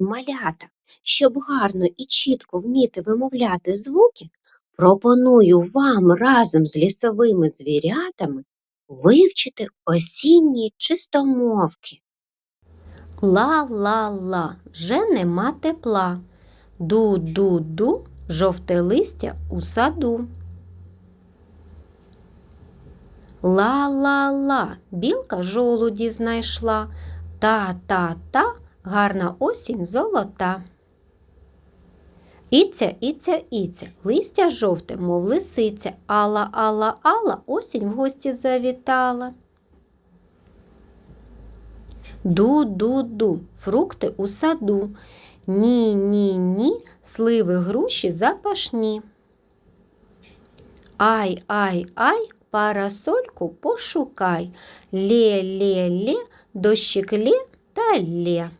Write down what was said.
Малята, щоб гарно і чітко вміти вимовляти звуки, пропоную вам разом з лісовими звірятами вивчити осінні чистомовки. Ла-ла-ла, вже нема тепла. Ду-ду-ду, жовте листя у саду. Ла-ла-ла, білка жолуді знайшла. Та-та-та, гарна осінь золота. Іця, іця, іця, листя жовте, мов лисиця. Алла, алла, алла, осінь в гості завітала. Ду-ду-ду, фрукти у саду. Ні, ні, ні, сливи груші запашні. Ай, ай, ай, парасольку пошукай. Лє, лє, лє, дощик лє та лє.